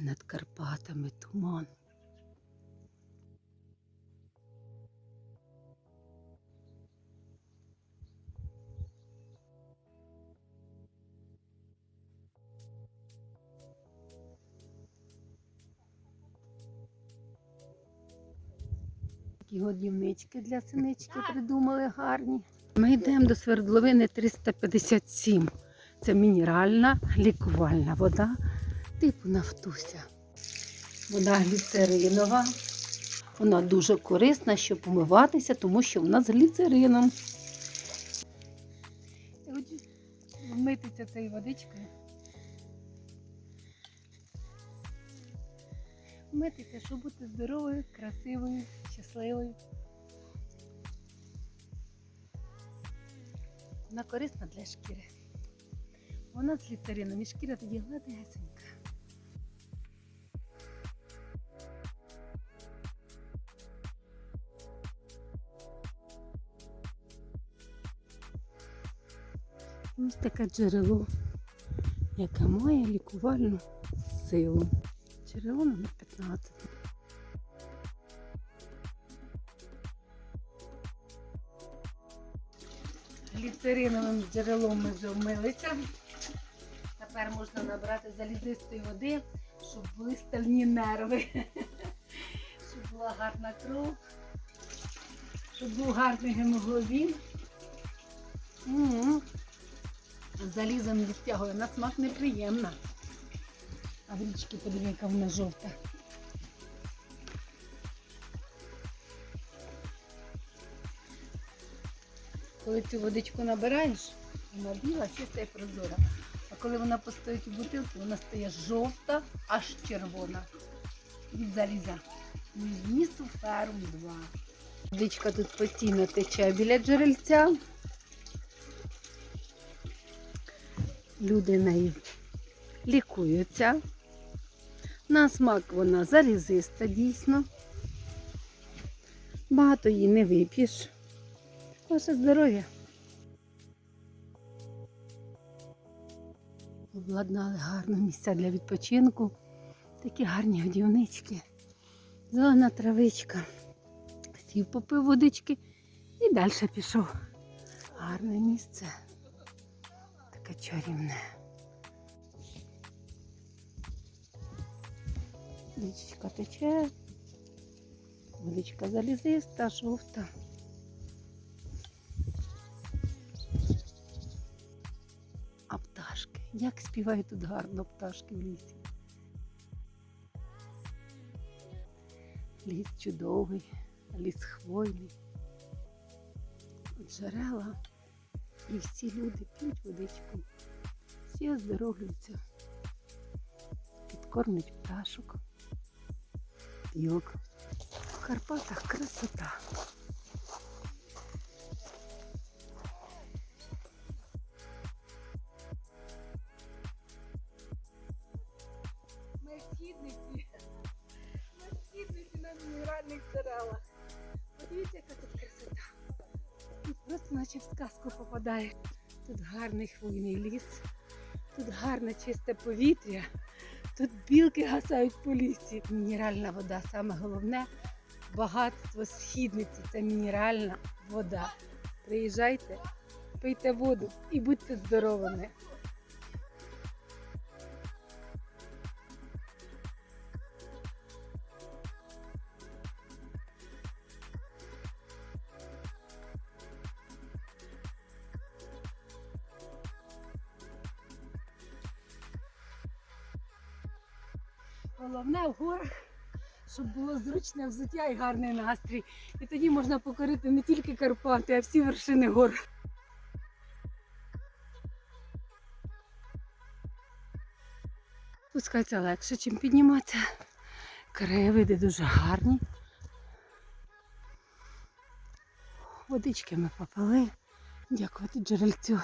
Над Карпатами туман. Такі годівнички для синички придумали гарні. Ми йдемо до свердловини 357. Це мінеральна лікувальна вода типу нафтуся. Вода гліцеринова. Вона дуже корисна, щоб помиватися, тому що вона з гліцерином. Вмитися цією водичкою. Вмитися, щоб бути здоровою, красивою, щасливою. Вона корисна для шкіри. Вона з гліцерином і шкіра тоді гладесенька. Ось таке джерело, яке має лікувальну силу. Джерело номер 15. Гліцериновим джерелом ми вже вмилися. Тепер можна набрати залізистої води, щоб були стальні нерви, щоб була гарна кров, щоб був гарний гемоглобін. Залізом відтягує, на смак неприємна. А в річці подиви, яка вона жовта. Коли цю водичку набираєш, вона біла, чиста і прозора. А коли вона постоїть у бутилці, вона стає жовта, аж червона. Від заліза. Місту ферум 2. Водичка тут постійно тече біля джерельця. Люди нею лікуються. На смак вона залізиста, дійсно. Багато її не вип'єш. Ваше здоров'я. Обладнали гарно місця для відпочинку. Такі гарні годівнички. Зелена травичка. Сів попив водички і далі пішов. Гарне місце. Таке чарівне. Річка тече. Водичка залізиста, жовта. Як співають тут гарно пташки в лісі. Ліс чудовий, ліс хвойний. Джерела. І всі люди п'ють водичку. Всі оздоровлюються. Підкормлять пташок. Йок. В Карпатах красота. Східниці. Ми східниці на мінеральних джерелах. Подивіться, яка тут красота. Тут просто наче в сказку попадає. Тут гарний хвойний ліс, тут гарне чисте повітря, тут білки гасають по лісі. Мінеральна вода саме головне багатство східниці це мінеральна вода. Приїжджайте, пийте воду і будьте здоровими. Головне в горах, щоб було зручне взуття і гарний настрій. І тоді можна покорити не тільки Карпати, а всі вершини гор. Спускатися легше, чим підніматися. Краєвиди дуже гарні. Водички ми попили. Дякувати джерельцю.